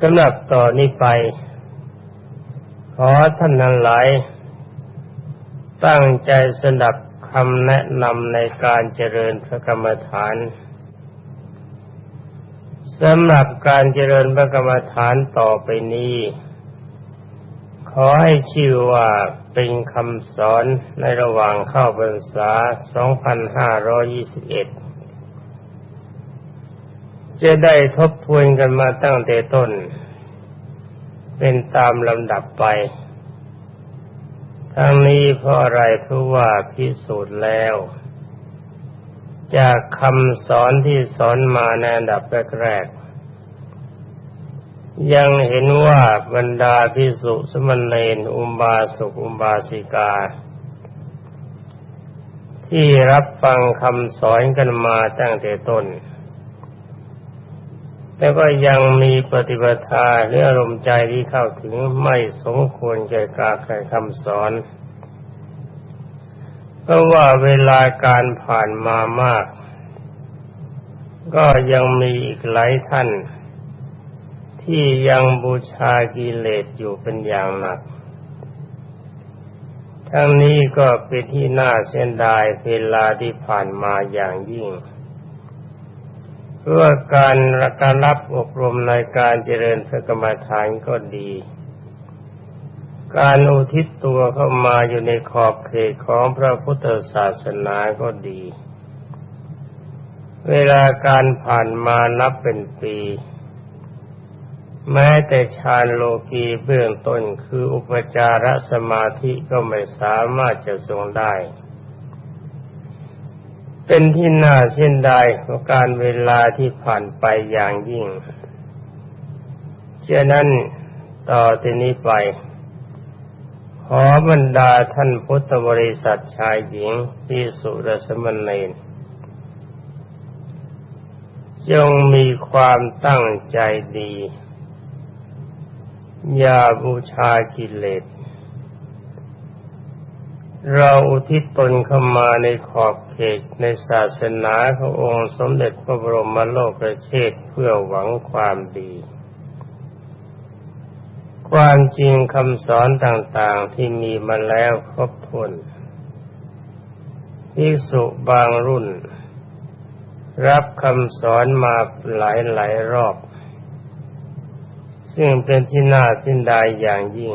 สำหรับต่อนนี้ไป ขอท่านทั้งหลาย ตั้งใจสดับคำแนะนำในการเจริญพระกรรมฐานสำหรับการเจริญพระกรรมฐานต่อไปนี้ ขอให้ชื่อว่าเป็นคำสอนในระหว่างเข้าพรรษา 2521 จะได้ทบทวนกันมาตั้งแต่ต้น เป็นตามลำดับไป ทั้งนี้เพราะอะไรเพราะว่าพิสูจน์แล้ว จากคำสอนที่สอนมาในอันดับแรกๆยังเห็นว่าบรรดาพิสุสมณเณรอุมบาสกอุมบาสิกา ที่รับฟังคำสอนกันมาตั้งแต่ต้น แต่ก็ยังมีปฏิบัติหรืออารมณ์ใจที่เข้าถึงไม่สมควรแก่การแก่คำสอน เพราะว่าเวลาการผ่านมามาก ก็ยังมีอีกหลายท่าน ที่ยังบูชากิเลสอยู่เป็นอย่างหนัก ทั้งนี้ก็เป็นที่น่าเสียดายเวลาที่ผ่านมาอย่างยิ่ง พื่อการการรับอบรมในการเจริญพระกรรมฐานก็ดี การอุทิศตัวเข้ามาอยู่ในขอบเขตของพระพุทธศาสนาก็ดี เวลาการผ่านมานับเป็นปี แม้แต่ฌานโลกีเบื้องต้นคืออุปจารสมาธิก็ไม่สามารถจะทรงได้ เป็นที่น่าเส้นดายของการเวลาที่ผ่านไปอย่างยิ่งฉะนั้นต่อที่นี้ไป ขอบรรดาท่านพุทธบริษัทชายหญิงที่สุรสมณเณรจงมีความตั้งใจดี อย่าบูชากิเลส เราอุทิศตนเข้ามาในขอบเขตในศาสนาขององค์สมเด็จพระบรมโลกระเชษเพื่อหวังความดี ความจริงคำสอนต่างๆที่มีมาแล้วครบถ้วนภิกษุบางรุ่น รับคำสอนมาหลายหลายรอบ ซึ่งเป็นที่น่าสิ้นดายอย่างยิ่ง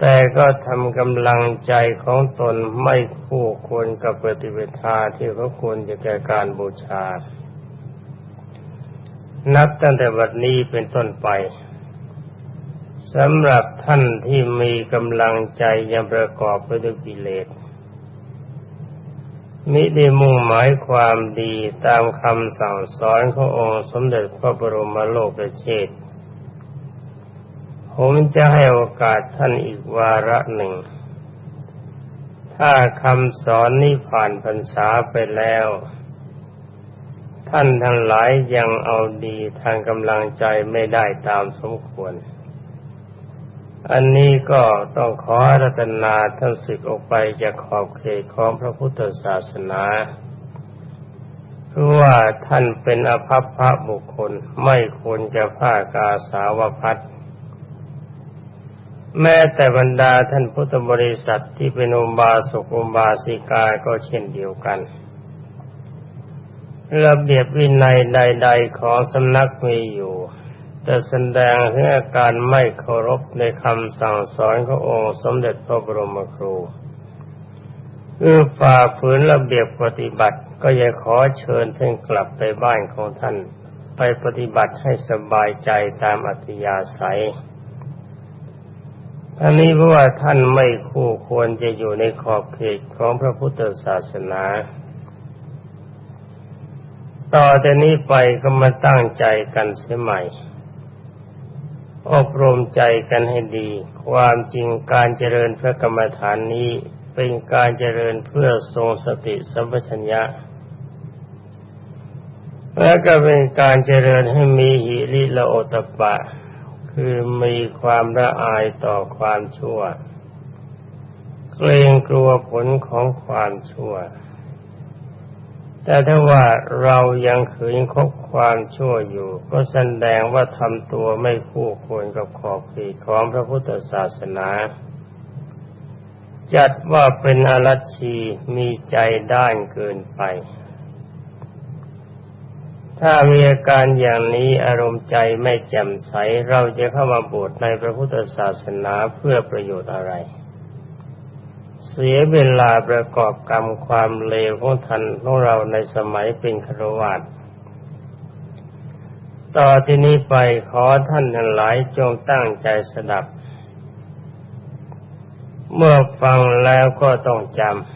แต่ก็ทำกำลังใจของตนไม่คู่ควรกับปฏิเวทาที่เขาควรจะแก่การบูชา นับตั้งแต่วันนี้เป็นต้นไปสำหรับท่านที่มีกำลังใจยังประกอบไปด้วยกิเลสมิได้มุ่งหมายความดีตามคำสั่งสอนขององค์สมเด็จพระบรมโลกเชษ ผมจะให้โอกาสท่านอีกวาระหนึ่ง ถ้าคำสอนนี้ผ่านพรรษาไปแล้ว ท่านทั้งหลายยังเอาดีทางกำลังใจไม่ได้ตามสมควร อันนี้ก็ต้องขอรัตนาท่านศึกออกไปจากขอบเขตของพระพุทธศาสนาเพราะว่าท่านเป็นอภัพพระบุคคลไม่ควรจะผ้ากาสาวพัด แม้แต่บรรดาท่านพุทธบริษัทที่เป็นอุบาสกอุบาสิกาก็เช่นเดียวกัน ระเบียบวินัยใด ๆ ของสำนักมีอยู่ แต่แสดงถึงอาการไม่เคารพในคำสั่งสอนขององค์สมเด็จพระบรมครูคือฝ่าฝืนระเบียบปฏิบัติ ก็อย่าขอเชิญท่านกลับไปบ้านของท่าน ไปปฏิบัติให้สบายใจตามอัธยาศัย อันนี้เพราะว่าท่านไม่คู่ควรจะอยู่ในขอบเขตของพระพุทธศาสนา ต่อแต่นี้ไปก็มาตั้งใจกันเสียใหม่ อบรมใจกันให้ดี ความจริงการเจริญพระกรรมฐานนี้เป็นการเจริญเพื่อทรงสติสัมปชัญญะและก็เป็นการเจริญให้มีหิริละโอตปปะ คือมีความละอายต่อความชั่ว เกรงกลัวผลของความชั่ว แต่ถ้าว่าเรายังขืนคบความชั่วอยู่ ก็แสดงว่าทำตัวไม่คู่ควรกับขอบเขตของพระพุทธศาสนา จัดว่าเป็นอรัชชีมีใจด้านเกินไป ถ้ามีอาการอย่างนี้อารมณ์ใจไม่แจ่มใส เราจะเข้ามาบวชในพระพุทธศาสนาเพื่อประโยชน์อะไร เสียเวลาประกอบกรรมความเลวของท่านของเราในสมัยเป็นครวาสต่อที่นี้ไปขอท่านทั้งหลายจงตั้งใจสดับ เมื่อฟังแล้วก็ต้องจำ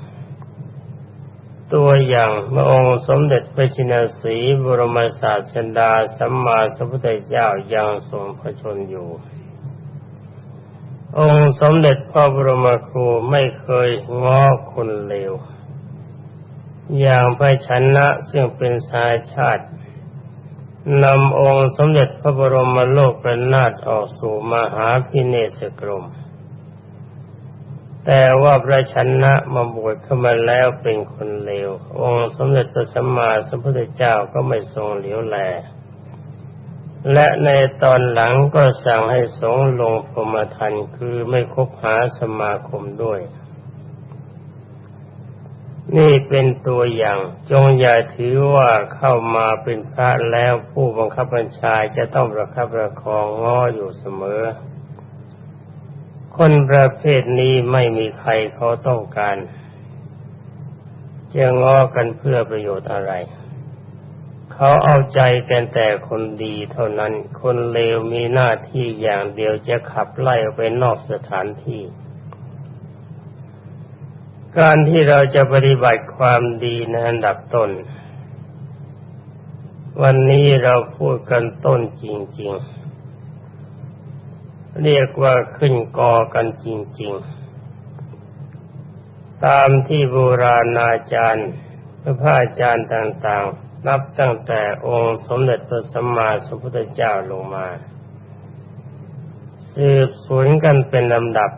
ตัวอย่างพระองค์สมเด็จพระชินสีบรมศาสดาสัมมาสัมพุทธเจ้ายังทรงพระชนอยู่ องค์สมเด็จพระบรมครูไม่เคยง้อคนเลว อย่างพระชนะซึ่งเป็นสายชาตินำองค์สมเด็จพระบรมโลกประนาถออกสู่มหาพิเนศกรม แต่ว่าพระชนะมาบวชเข้ามาแล้วเป็นคนเลว องค์สมเด็จพระสัมมาสัมพุทธเจ้าก็ไม่ทรงเหลียวแล และในตอนหลังก็สั่งให้สงลงพรมทันคือไม่คบหาสมาคมด้วย นี่เป็นตัวอย่างจงอย่าถือว่าเข้ามาเป็นพระแล้วผู้บังคับบัญชาจะต้องประคับประคองง้ออยู่เสมอ คนประเภทนี้ไม่มีใครเขาต้องการจะง้อกันเพื่อประโยชน์อะไร เขาเอาใจกันแต่คนดีเท่านั้น คนเลวมีหน้าที่อย่างเดียวจะขับไล่ไปนอกสถานที่ การที่เราจะปฏิบัติความดีในอันดับต้น วันนี้เราพูดกันต้นจริง ๆ เรียกว่าขึ้นกอกันจริง ๆ ตามที่โบราณอาจารย์พระพาอาจารย์ต่างๆ นับตั้งแต่องค์สมเด็จพระสัมมาสัมพุทธเจ้าลงมา สืบสวนกันเป็นลำดับ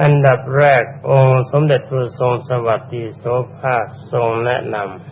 อันดับแรกองค์สมเด็จพระทรงสวัสดีโสภาคทรงแนะนำ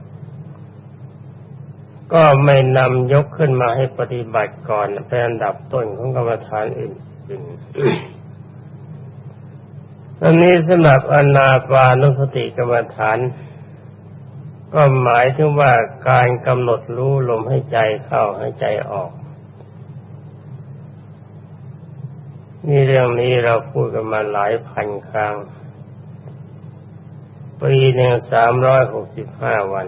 ก็ไม่นำยกขึ้นมาให้ปฏิบัติก่อนเป็นอันดับต้นของกรรมฐานอื่นๆตอนนี้สำหรับอนาปานุสติกรรมฐาน ก็หมายถึงว่าการกำหนดรู้ลมให้ใจเข้าให้ใจออก นี่เรื่องนี้เราพูดกันมาหลายพันครั้งปีหนึ่งสามร้อยหกสิบห้าวัน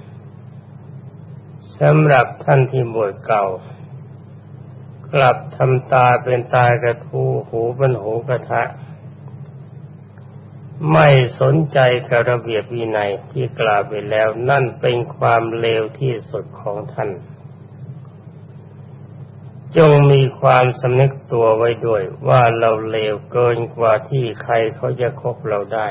สำหรับท่านที่บวชเก่า กลับทำตาเป็นตากระทูหูเป็นหูกระทะ ไม่สนใจกับระเบียบวินัยที่กล่าวไปแล้ว นั่นเป็นความเลวที่สุดของท่าน จงมีความสำนึกตัวไว้ด้วยว่าเราเลวเกินกว่าที่ใครเขาจะคบเราได้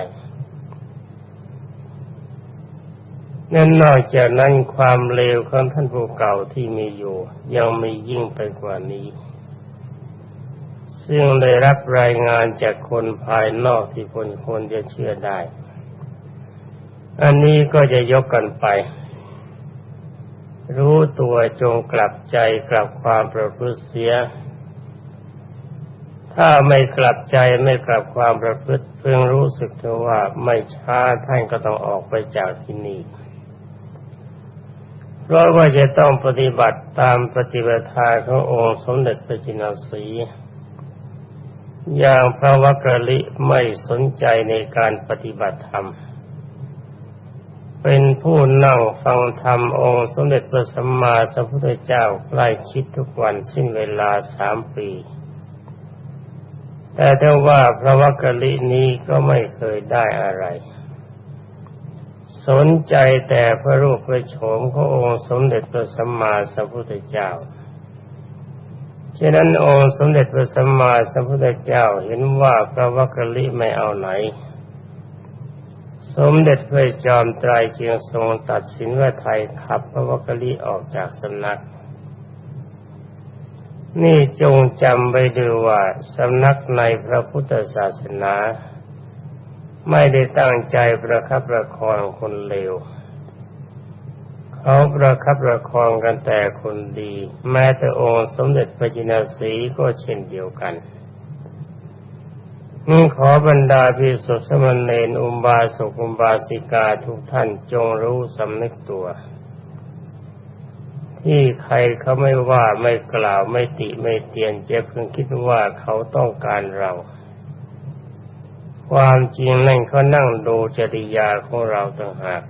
นั่นนอกจากนั้นความเลวของท่านผู้เก่าที่มีอยู่ ยังมียิ่งไปกว่านี้ ซึ่งได้รับรายงานจากคนภายนอกที่คนคนจะเชื่อได้ อันนี้ก็จะยกกันไป รู้ตัวจงกลับใจกลับความประพฤติเสีย ถ้าไม่กลับใจไม่กลับความประพฤติเพิ่งรู้สึกเถอะว่าไม่ช้าท่านก็ต้องออกไปจากที่นี่ เพราะว่าจะต้องปฏิบัติตามปฏิบัติทาขององค์สมเด็จพระจินสี อย่างพระวักลิไม่สนใจในการปฏิบัติธรรม เป็นผู้นั่งฟังธรรมองค์สมเด็จพระสัมมาสัมพุทธเจ้าใกล้ชิดทุกวันสิ้นเวลาสามปี แต่ถ้าว่าพระวักลินี้ก็ไม่เคยได้อะไร สนใจแต่พระรูปพระโฉมขององค์สมเด็จพระสัมมาสัมพุทธเจ้า ฉะนั้นองค์สมเด็จพระสัมมาสัมพุทธเจ้าเห็นว่าพระวักกะลิไม่เอาไหน สมเด็จพระจอมไตรจึงทรงตัดสินว่าไทยขับพระวักกะลิออกจากสำนัก นี่จงจำไว้ดูว่าสำนักในพระพุทธศาสนา ไม่ได้ตั้งใจประคับประคองคนเลวเขาประคับประคองกันแต่คนดี แม้แต่องค์สมเด็จพระจินสีก็เช่นเดียวกันนี่ขอบรรดาพิสุทธิมณเณรอุบาสกอุบาสิกาทุกท่านจงรู้สำนึกตัว ที่ใครเขาไม่ว่าไม่กล่าวไม่ติไม่เตียนเจ็บเพิ่งคิดว่าเขาต้องการเรา ความจริงนั่นเขานั่งดูจริยาของเราต่างหาก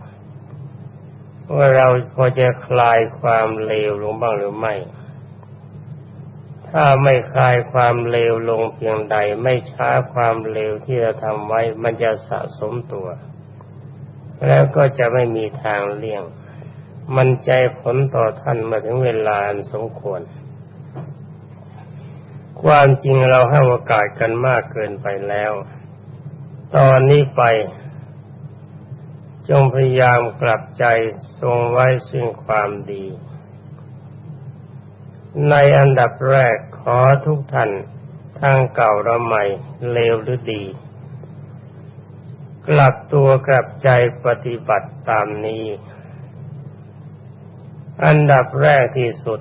ว่าเราพอจะคลายความเลวลงบ้างหรือไม่ ถ้าไม่คลายความเลวลงเพียงใด ไม่ช้าความเลวที่เราทำไว้ มันจะสะสมตัว แล้วก็จะไม่มีทางเลี่ยง มันใจผลต่อท่านมาถึงเวลาอันสมควร ความจริงเราให้โอกาสกันมากเกินไปแล้ว ตอนนี้ไป จงพยายามกลับใจทรงไว้ซึ่งความดี ในอันดับแรกขอทุกท่านทั้งเก่าและใหม่เลวหรือดี กลับตัวกลับใจปฏิบัติตามนี้ อันดับแรกที่สุด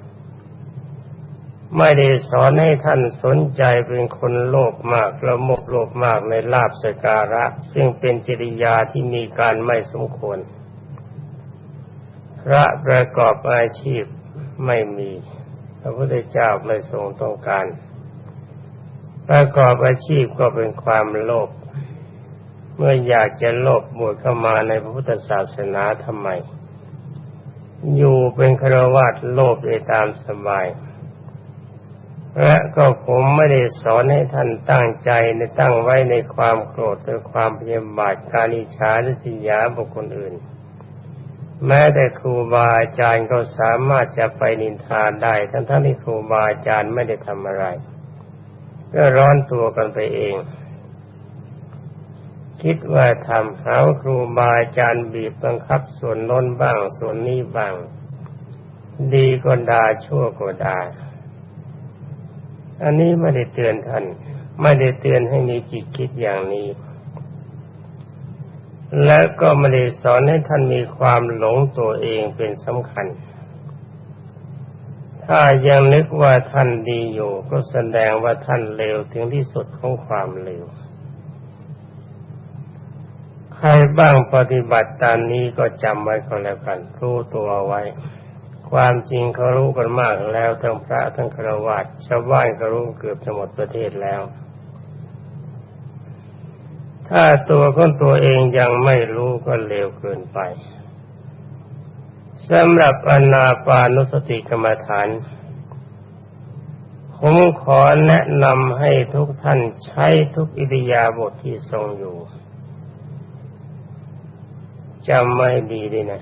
ไม่ได้สอนให้ท่านสนใจเป็นคนโลภมากละโมกโลภมากในลาบสการะ ซึ่งเป็นจริยาที่มีการไม่สมควร พระประกอบอาชีพไม่มีพระพุทธเจ้าไม่ทรงต้องการ ประกอบอาชีพก็เป็นความโลภเมื่ออยากจะโลภบวชเข้ามาในพระพุทธศาสนาทำไม อยู่เป็นครวัตโลภได้ตามสบาย และก็ผมไม่ได้สอนให้ท่านตั้งใจในตั้งไว้ในความโกรธหรือความพยาบาทการอิจฉาหรือสิยาบุคคลอื่น แม้แต่ครูบาอาจารย์ก็สามารถจะไปนินทาได้ ทั้งทั้งที่ครูบาอาจารย์ไม่ได้ทำอะไร ก็ร้อนตัวกันไปเอง คิดว่าทำหาว่าครูบาอาจารย์บีบบังคับส่วนน้นบ้างส่วนนี้บ้าง ดีก็ด่าชั่วก็ด่า อันนี้ไม่ได้เตือนท่าน ไม่ได้เตือนให้มีจิตคิดอย่างนี้ แล้วก็ไม่ได้สอนให้ท่านมีความหลงตัวเองเป็นสำคัญ ถ้ายังนึกว่าท่านดีอยู่ก็แสดงว่าท่านเลวถึงที่สุดของความเลวใครบ้างปฏิบัติตามนี้ก็จำไว้ก็แล้วกันรู้ตัวไว้ ความจริงเขารู้กันมากแล้วทั้งพระทั้งฆรวาสชาวบ้านก็รู้เกือบจะหมดประเทศแล้ว ถ้าตัวของตัวเองยังไม่รู้ก็เลวเกินไปสำหรับอนาปานุสติกรรมฐาน ผมขอแนะนำให้ทุกท่านใช้ทุกอิริยาบถทที่ทรงอยู่จำไม่ดีดีนะ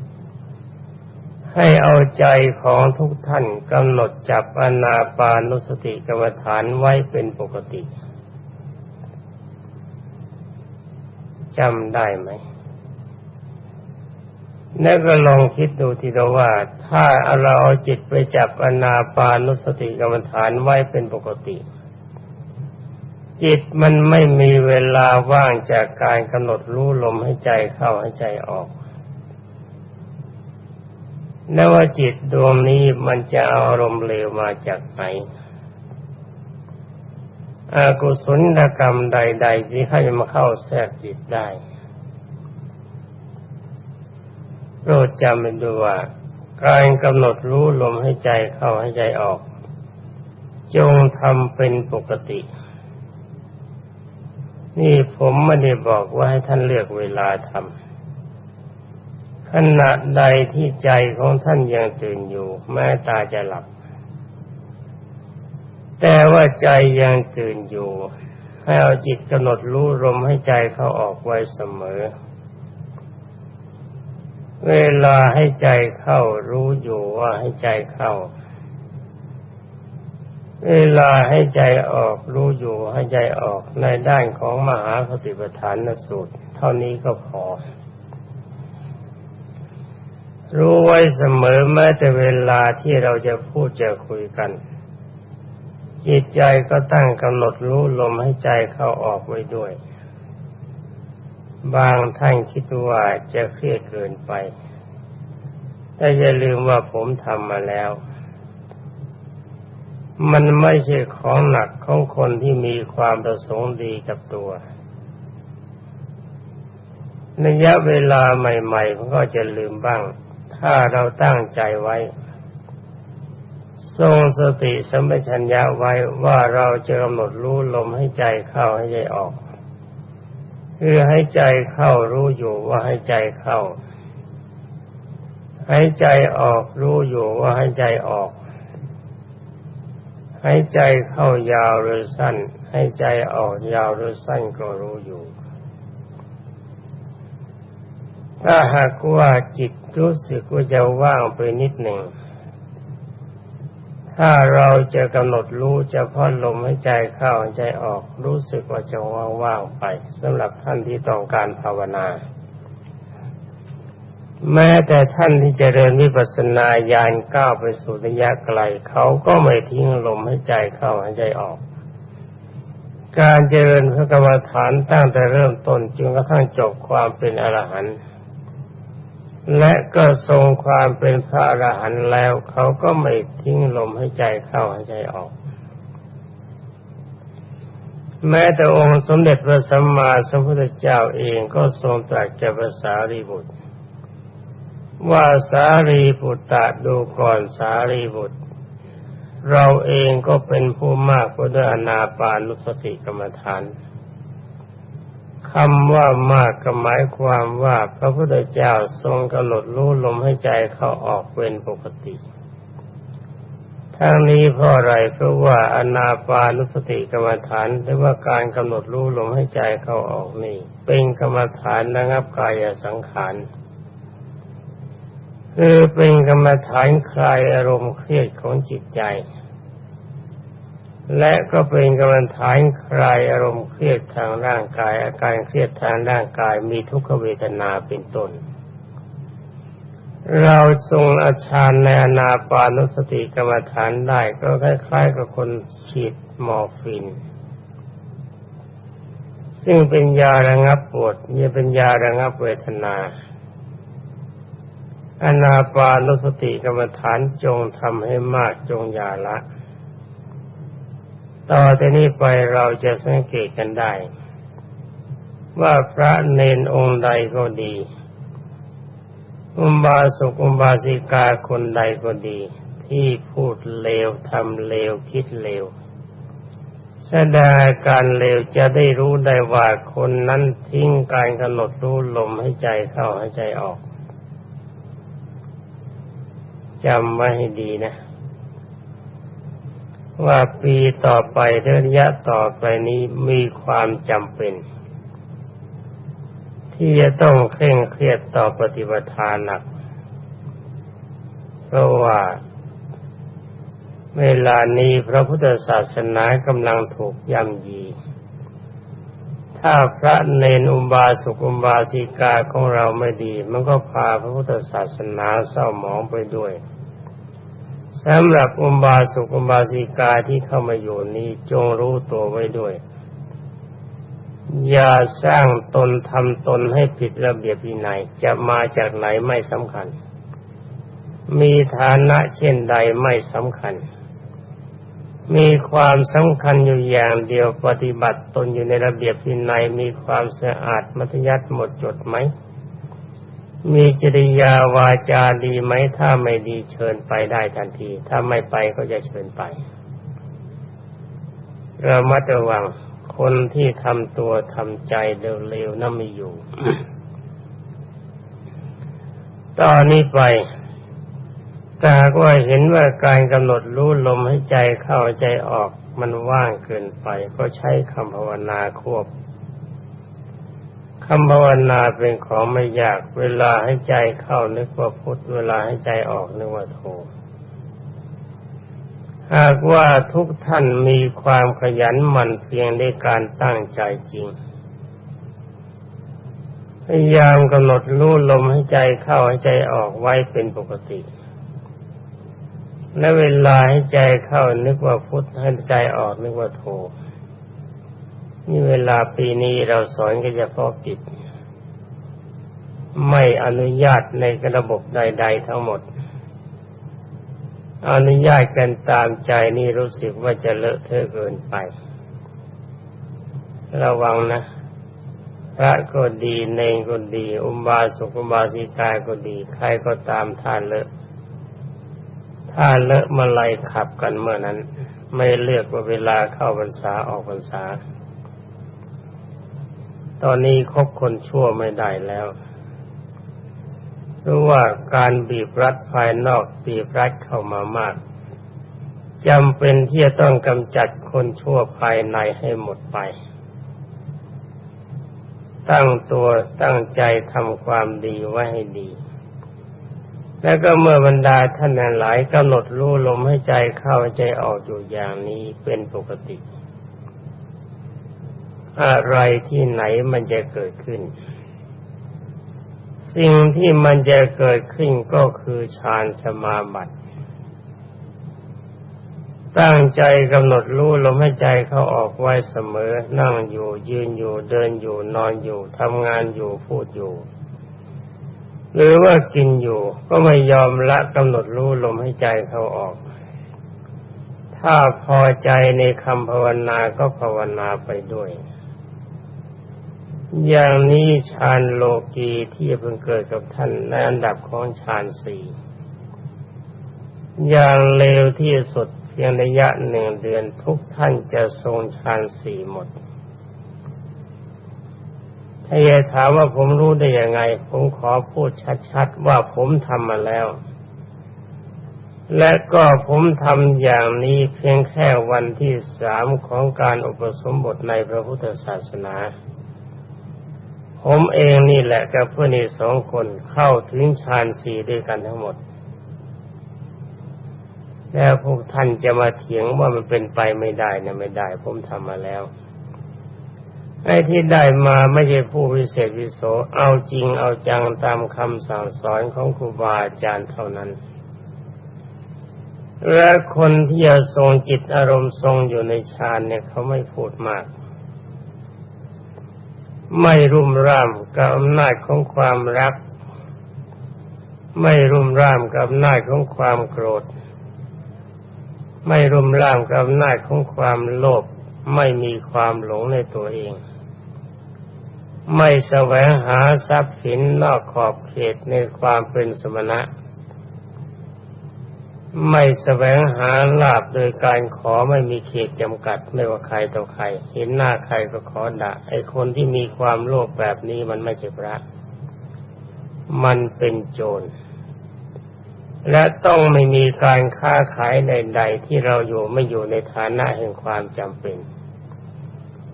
ให้เอาใจของทุกท่านกำหนดจับอนาปานุสติกรรมฐานไว้เป็นปกติจำได้ไหม แล้วก็ลองคิดดูทีเดียวว่า ถ้าเราเอาจิตไปจับอนาปานุสติกรรมฐานไว้เป็นปกติ จิตมันไม่มีเวลาว่างจากการกำหนดรู้ลมให้ใจเข้าให้ใจออก แล้วว่าจิตดวงนี้มันจะเอาอารมณ์เลวมาจากไหนอากุศลกรรมใด ๆ ที่ให้มาเข้าแทรกจิตได้โปรดจำเป็นดูว่า การกำหนดรู้ลมให้ใจเข้าให้ใจออก จงทำเป็นปกติ นี่ผมไม่ได้บอกว่าให้ท่านเลือกเวลาทำ ขณะใดที่ใจของท่านยังตื่นอยู่ แม้ตาจะหลับ แต่ว่าใจยังตื่นอยู่ ให้เอาจิตกำหนดรู้ลมให้ใจเข้าออกไว้เสมอ เวลาให้ใจเข้ารู้อยู่ว่าให้ใจเข้า เวลาให้ใจออกรู้อยู่ให้ใจออกในด้านของมหาสติปัฏฐานสูตร เท่านี้ก็พอ รู้ไว้เสมอแม้แต่เวลาที่เราจะพูดจะคุยกัน จิตใจก็ตั้งกำหนดรู้ลมให้ใจเข้าออกไว้ด้วย บางท่านคิดว่าจะเครียดเกินไปแต่อย่าลืมว่าผมทำมาแล้ว มันไม่ใช่ของหนักของคนที่มีความประสงค์ดีกับตัวระยะเวลาใหม่ๆมันก็จะลืมบ้าง ถ้าเราตั้งใจไว้ ทรงสติสัมปชัญญะไว้ว่าเราจะกำหนดรู้ลมให้ใจเข้าให้ใจออกคือให้ใจเข้ารู้อยู่ว่าให้ใจเข้า ให้ใจออกรู้อยู่ว่าให้ใจออก ให้ใจเข้ายาวหรือสั้น ให้ใจออกยาวหรือสั้นก็รู้อยู่ ถ้าหากว่าจิตรู้สึกว่าจะว่างไปนิดหนึ่ง ถ้าเราจะกำหนดรู้จะพาะลมให้ใจเข้าใจออก รู้สึกว่าจะว่างๆไปสำหรับท่านที่ต้องการภาวนา แม้แต่ท่านที่จเจริญวิปัสสนาญาณก้าวไปสู่ระยะไกล เขาก็ไม่ทิ้งลมให้ใจเข้าให้ใจออกการเจริญพระกรรมฐานตั้งแต่เริ่มต้นจนกระทั่งจบความเป็นอรหันต์ และก็ทรงความเป็นพระอรหันต์แล้ว เขาก็ไม่ทิ้งลมให้ใจเข้าให้ใจออก แม้แต่องค์สมเด็จพระสัมมาสัมพุทธเจ้าเองก็ทรงตรัสแก่ภาษารีบุตร ว่าสารีบุตรตาดูก่อนสารีบุตร เราเองก็เป็นผู้มากกว่าด้วยอนาปานุสติกรรมฐาน คำว่ามากก็หมายความว่าพระพุทธเจ้าทรงกำหนดรู้ลมให้ใจเขาออกเป็นปกติ ทั้งนี้เพราะอะไรเพราะว่าอนาปานุสติกรรมฐานหรือว่าการกำหนดรู้ลมให้ใจเขาออกนี่ เป็นกรรมฐานระงับกายสังขารคือเป็นกรรมฐานคลายอารมณ์เครียดของจิตใจ และก็เป็นกรรมฐานคลายอารมณ์เครียดทางร่างกาย อาการเครียดทางร่างกายมีทุกขเวทนาเป็นต้น เราทรงอาชานในอนาปานุสติกรรมฐานได้ก็คล้ายๆกับคนฉีดมอร์ฟิน ซึ่งเป็นยาระงับปวดนี่เป็นยาระงับเวทนาอนาปานุสติกรรมฐานจงทำให้มากจงยาละ ต่อจากนี้ไปเราจะสังเกตกันได้ ว่าพระเนนองค์ใดก็ดี อุบาสกอุบาสิกาคนใดก็ดี ที่พูดเลวทำเลวคิดเลวแสดงอาการเลวจะได้รู้ได้ว่าคนนั้นทิ้งการกำหนดรู้ลมให้ใจเข้าให้ใจออกจำไว้ให้ดีนะ ว่าปีต่อไประยะต่อไปนี้มีความจำเป็น ที่จะต้องเคร่งเครียดต่อปฏิบัติทานหนัก เพราะว่า เวลานี้พระพุทธศาสนากำลังถูกย่ำยี ถ้าพระเนนอุบาสกอุบาสิกาของเราไม่ดี มันก็พาพระพุทธศาสนาเศร้าหมองไปด้วย สำหรับอุบาสกอุบาสิกาที่เข้ามาอยู่นี้จงรู้ตัวไว้ด้วย อย่าสร้างตนทำตนให้ผิดระเบียบวินัยจะมาจากไหนไม่สำคัญ มีฐานะเช่นใดไม่สำคัญ มีความสำคัญอยู่อย่างเดียวปฏิบัติตนอยู่ในระเบียบวินัยมีความสะอาดมัธยัติหมดจดไหม มีจริยาวาจาดีไหมถ้าไม่ดีเชิญไปได้ทันที ถ้าไม่ไปก็จะเชิญไป เรามัดระวังคนที่ทำตัวทำใจเร็วๆนั่นไม่อยู่ ตอนนี้ไปถ้ากว่าเห็นว่าการกำหนดรู้ลมให้ใจเข้าใจออกมันว่างเกินไป ก็ใช้คำภาวนาควบ คำภาวนาเป็นของไม่ยาก เวลาให้ใจเข้านึกว่าพุทธเวลาให้ใจออกนึกว่าโทหากว่าทุกท่านมีความขยันหมั่นเพียงในการตั้งใจจริง พยายามกำหนดรู้ลมให้ใจเข้าให้ใจออกไว้เป็นปกติ และเวลาให้ใจเข้านึกว่าพุทธให้ใจออกนึกว่าโท นี่เวลาปีนี้เราสอนก็จะพาะกิจไม่อนุญาตในระบบใด ๆ ทั้งหมด อนุญาตกันตามใจนี่รู้สึกว่าจะเลอะเทอะเกินไป ระวังนะ พระก็ดีเนงก็ดี อุบาสกอุบาสิกาก็ดี ใครก็ตามท่านเลอะถ้าเลอะมาไล่ขับกันเมื่อนั้น ไม่เลือกว่าเวลาเข้าพรรษาออกพรรษา ตอนนี้คบคนชั่วไม่ได้แล้วเพราะว่าการบีบรัดภายนอกบีบรัดเข้ามามากจำเป็นที่จะต้องกำจัดคนชั่วภายในให้หมดไป ตั้งตัวตั้งใจทำความดีไว้ให้ดี แล้วก็เมื่อบรรดาท่านหลายกำหนดรู้ลมให้ใจเข้าใจออกอยู่อย่างนี้เป็นปกติ อะไรที่ไหนมันจะเกิดขึ้น สิ่งที่มันจะเกิดขึ้นก็คือฌานสมาบัติตั้งใจกำหนดรู้ลมให้ใจเข้าออกไว้เสมอ นั่งอยู่ยืนอยู่เดินอยู่นอนอยู่ทำงานอยู่พูดอยู่ หรือว่ากินอยู่ก็ไม่ยอมละกำหนดรู้ลมให้ใจเข้าออก ถ้าพอใจในคำภาวนาก็ภาวนาไปด้วย อย่างนี้ฌานโลกีที่เพิ่งเกิดกับท่านในอันดับของฌานสี่อย่างเร็วที่สุดเพียงระยะหนึ่งเดือนทุกท่านจะทรงฌานสี่หมด ถ้าจะถามว่าผมรู้ได้ยังไง ผมขอพูดชัดๆว่าผมทำมาแล้ว และก็ผมทำอย่างนี้เพียงแค่วันที่สามของการอุปสมบทในพระพุทธศาสนา ผมเองนี่แหละกับเพื่อนอีกสองคนเข้าถึงฌานสี่ด้วยกันทั้งหมด แล้วพวกท่านจะมาเถียงว่ามันเป็นไปไม่ได้นะไม่ได้ ผมทำมาแล้วไอ้ที่ได้มาไม่ใช่ผู้วิเศษวิโส เอาจริงเอาจังตามคำสั่งสอนของครูบาอาจารย์เท่านั้น และคนที่จะทรงจิตอารมณ์ทรงอยู่ในฌานเนี่ยเขาไม่พูดมาก ไม่รุ่มร่ามกับอำนาจของความรัก ไม่รุ่มร่ามกับอำนาจของความโกรธ ไม่รุ่มร่ามกับอำนาจของความโลภไม่มีความหลงในตัวเอง ไม่แสวงหาทรัพย์สินนอกขอบเขตในความเป็นสมณะ ไม่แสวงหาลาบโดยการขอไม่มีเขตจำกัดไม่ว่าใครต่อใคร เห็นหน้าใครก็ขอด่าไอ้คนที่มีความโลภแบบนี้มันไม่ใช่พระ มันเป็นโจร และต้องไม่มีการค้าขายใดๆที่เราอยู่ไม่อยู่ในฐานะแห่งความจำเป็น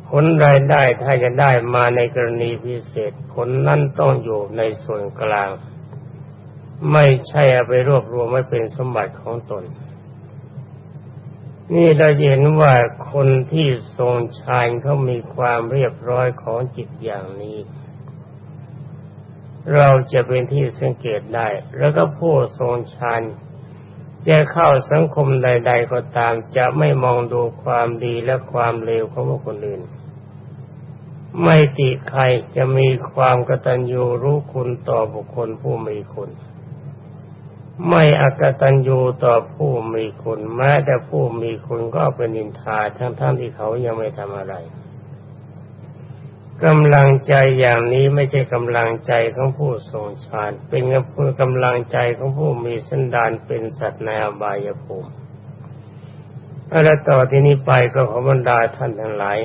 ผลรายได้ถ้าจะได้มาในกรณีพิเศษ ผลนั้นต้องอยู่ในส่วนกลาง ไม่ใช่เอาไปรวบรวมไว้เป็นสมบัติของตน นี่เราเห็นว่าคนที่ทรงฌานเขามีความเรียบร้อยของจิตอย่างนี้ เราจะเป็นที่สังเกตได้ แล้วก็ผู้ทรงฌานจะเข้าสังคมใด ๆ ก็ตาม จะไม่มองดูความดีและความเลวของบุคคลอื่น ไม่ติใครจะมีความกตัญญูรู้คุณต่อบุคคลผู้มีคุณ ไม่อกตัญญูต่อผู้มีคุณแม้แต่ผู้มีคุณก็เป็นนินทาทั้งๆทที่เขายังไม่ทำอะไรกำลังใจอย่างนี้ไม่ใช่กำลังใจของผู้ทรงฌานเป็นกำลังใจของผู้มีสันดานเป็นสัตว์ในอบายภูมิและต่อที่นี้ไปก็ขอบรรดาท่านทั้งหลาย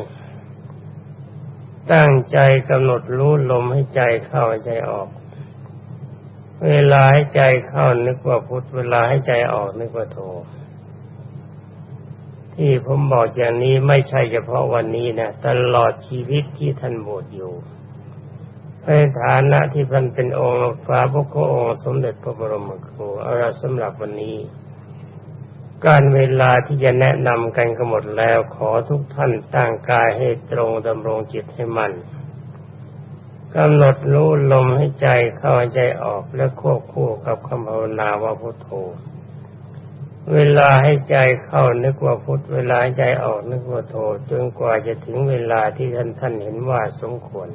ตั้งใจกำหนดรู้ลมให้ใจเข้าใจออก เวลาให้ใจเข้านึกว่าพุทธเวลาให้ใจออกนึกว่าโทที่ผมบอกอย่างนี้ไม่ใช่เฉพาะวันนี้นะตลอดชีวิตที่ท่านบวชอยู่ในฐานะที่ท่านเป็นองค์ฟ้าพระโคองค์สมเด็จพระบรมครูเอาละสำหรับวันนี้ การเวลาที่จะแนะนำกันก็หมดแล้วขอทุกท่านตั้งกายให้ตรงดำรงจิตให้มัน กำหนดรู้ลมให้ใจเข้าใจออกและควบคู่กับคำภาวนาว่าพุทโธ เวลาให้ใจเข้านึกว่าพุทเวลาใใจออกนึกว่าโธจนกว่าจะถึงเวลาที่ท่านท่านเห็นว่าสมควร